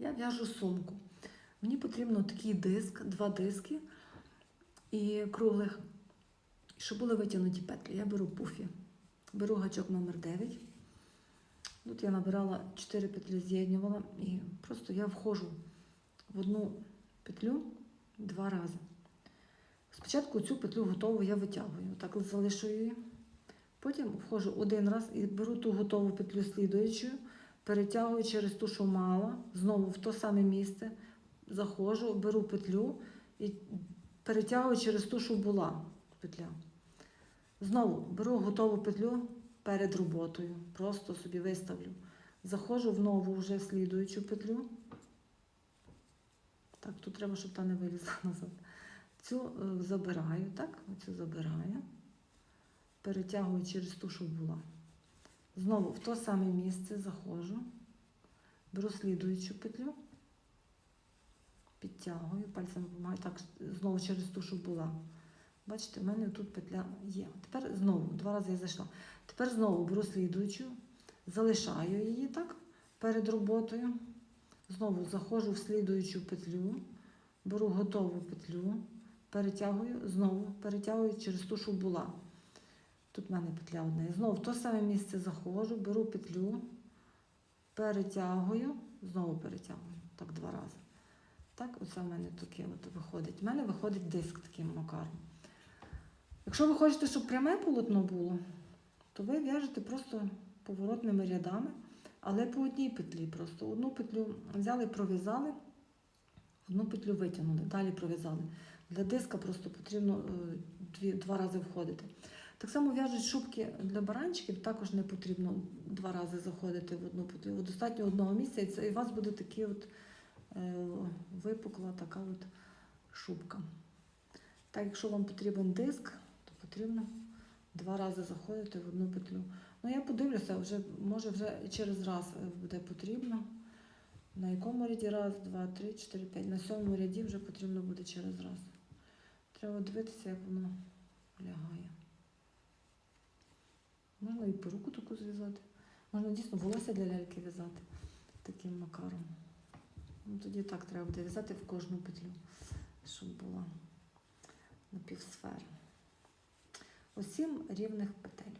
Я в'яжу сумку. Мені потрібно такий диск, два диски і круглих, щоб були витягнуті петлі. Я беру пуфі. Беру гачок номер 9. Тут я набирала 4 петлі, з'єднювала і просто я входжу в одну петлю два рази. Спочатку цю петлю готову я витягую, так залишую її. Потім входжу один раз і беру ту готову петлю слідуючу, перетягую через ту, що мала, знову в то саме місце, заходжу, беру петлю і перетягую через ту, що була петля. Знову беру готову петлю перед роботою, просто собі виставлю. Заходжу в нову вже слідуючу петлю. Так, тут треба, щоб та не вилізла назад. Цю е, забираю, так, оцю забираю, перетягую через ту, що була. Знову в то саме місце заходжу, беру слідуючу петлю, підтягую, пальцем допомагаю, так, знову через ту, що була. Бачите, в мене тут петля є. Тепер знову, два рази я зайшла. Тепер знову беру слідуючу, залишаю її так перед роботою. Знову заходжу в слідуючу петлю, беру готову петлю, перетягую, знову перетягую через ту, що була. Тут в мене петля одна. І знову в те саме місце заходжу, беру петлю, перетягую, знову перетягую. Так два рази. Так, оце в мене таке от виходить. У мене виходить диск таким макаром. Якщо ви хочете, щоб пряме полотно було, то ви в'яжете просто поворотними рядами, але по одній петлі. Просто одну петлю взяли, пров'язали, одну петлю витягнули, далі пров'язали. Для диска просто потрібно е, дві, два рази входити. Так само в'яжуть шубки для баранчиків, також не потрібно два рази заходити в одну петлю. Достатньо одного місця, і і у вас буде такі от е, випукла така от шубка. Так, якщо вам потрібен диск, то потрібно два рази заходити в одну петлю. Ну, я подивлюся, вже, може вже через раз буде потрібно. На якому ряді раз, два, три, чотири, п'ять. На сьомому ряді вже потрібно буде через раз. Треба дивитися, як воно лягає. Можна і поруку таку зв'язати. Можна дійсно волосся для ляльки в'язати таким макаром. Ну, тоді так треба буде в'язати в кожну петлю, щоб була напівсфера. Усім рівних петель.